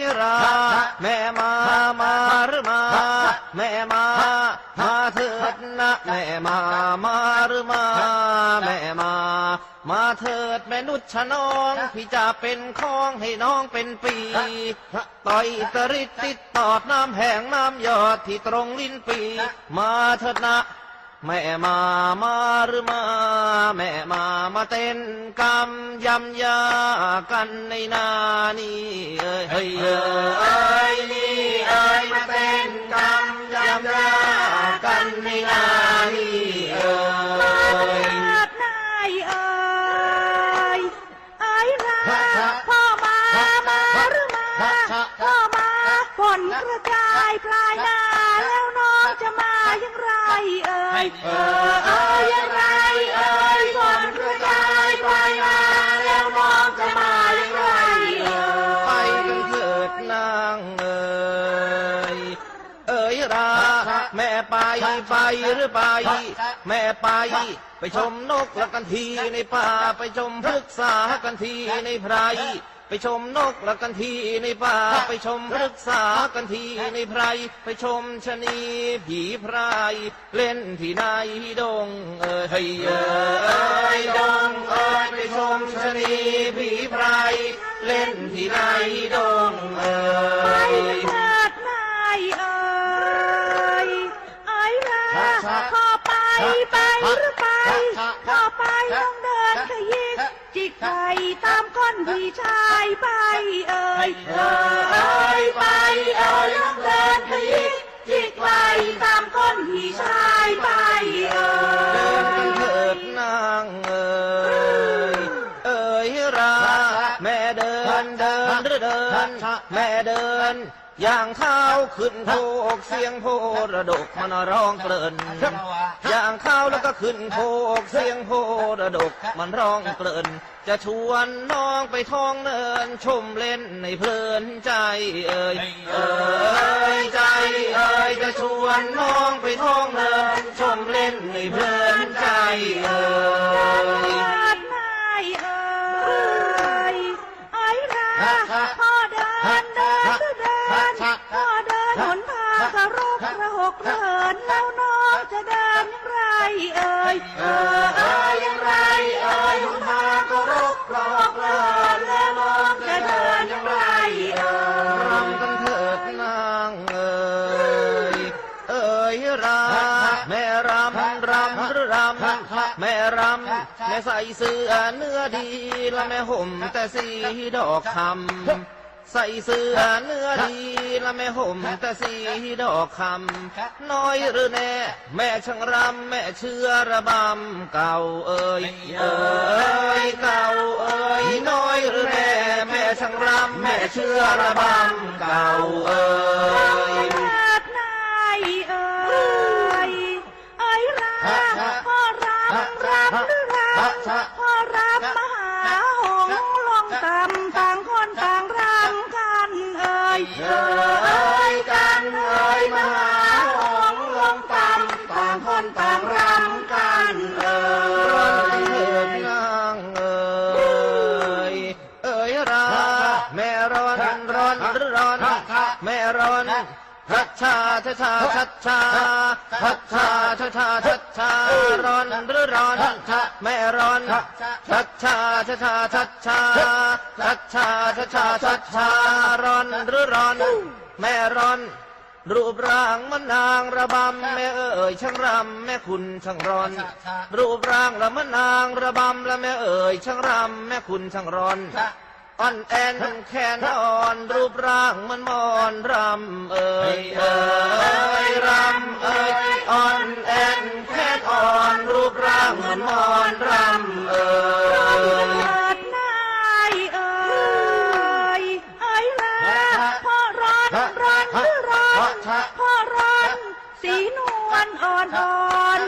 ยรา แม่มา มาหรือมา แม่มา มาเถิดนะแม่มา มาหรือมา แม่มา มาเถิดแม่นุชชะน้อง พี่จะเป็นข้องให้น้องเป็นปี ต่อยตริดติดตอดน้ำแห้งน้ำหยอดที่ตรงลิ้นปี มาเถิดนะ แม่มามาหรือมา แม่มามาเต้นกำยำยากันในนานี่เอ้ยเฮ้ยเอ้ยนี่เอ้ยมาเต้นกำยำยากันในนานี่เอ้ยนาดนายเอ่ยเอ้ยราพ่อมามาหรือมาพ่อมาฝนกระจายปลายนาแล้วน้องจะมาอย่างไรเอ่ ยเออเอ้ยอย่างไรเอ่ยฝนกระจายปลาแล้วน้องจะมาอย่างไรเอ่ไปกันเถิดนางเอ๋ยเอ๋ยราแม่ไปไปหรือไป แม่ไป ไปชมนกแล้วกันทีในป่าไปชมพฤกษากันทีในไพร ไปชมนกละกันทีในป่า ไปชมพฤกษากันทีในไพร ไปชมชะนีผีไพร เล่นที่ในดงเอ้ยเฮ้ยเอ้ยดงเอ้ยไปชมชะนีผีไพร เล่นที่ใน ขยิกจิกไปตามก้อนพี่ชายไปเอ่ยเอ้ยไปเอ่ยต้องเดินขยิกจิกไปตามก้อนพี่ชายไปเอ่ยเดินกันยเถิดนางเอ๋ยเอ๋ยราแม่เดินเดินหรือเดินแม่เดิน อย่างเท้าขึ้นโพกเสียงโพระดกมันร้องเกลิ่นอย่างเท้าแล้วก็ขึ้นโพกเสียงโพระดกมันร้องเกลิ่นจะชวนน้องไปท้องเนินชมเล่นในเพลินใจเอ่ยเอ่ยใจเอ่ยจะชวนน้องไปท้องเนินชมเล่นในเพลินใจเอ่ย เอ่ยเออเอ่ยอย่างไรเอ่ยหนทางกระรกระหกเหินแล้วน้องจะเดินอย่างไรเอ่รำกันเถิดนางเอ๋ยเอ๋ยราแม่รำรำหรือรำแม่รำแม่ใส่เสื้อเนื้อดีและแม่ห่มแต่สีดอกคำ ใส่เสื้อเนื้อดีและแม่ห่มแต่สีดอกคำน้อยหรือแน่ แม่ช่างรำแม่เชื่อระบำเก่าเอ่ยเอ่ยเก่าเอ่ยน้อยหรือแน่แม่ช่างรำแม่เชื่อระบำเก่าเอ่ยเถิดนายเอ่ยเอ้ยราพ่อรำรำหรือรำพ่อรำมหาหงส์ลงต่ำต่างค เอ่ยกันเอ่ยมหาหงลงต่ำต่างคนต่างรำกันเอ่ร้ยเถิดนางเอ่ยเอ้ยราแม่ร้อนร้อนหรือร้อนแม่ร้อนชัดชาชัดชาชัดชา ชัดชาชัดชาชัดชาร้อนหรือร้อนแม่ร้อนชัดชาชัดชาชัดชาชัดชาชัดชาชัดชาร้อนหรือร้อนแม่ร้อนรูปร่างมันนางระบำแม่เอ๋ยช่างรำแม่คุณช่างร้อน รูปร่างละมันนางระบำละแม่เอ๋ยช่างรำแม่คุณช่างร้อนอ่อนแอนแค่นอ่อน รูปร่างมันมอนรำเอ๋ยเอ๋ยางมันมอนรำเอ๋ยเถิดนายเอ่ยเอ้ยลาพ่อร้อนร้อนรือร้อนพ่อร้อนสีนวลอ่อนอ่อน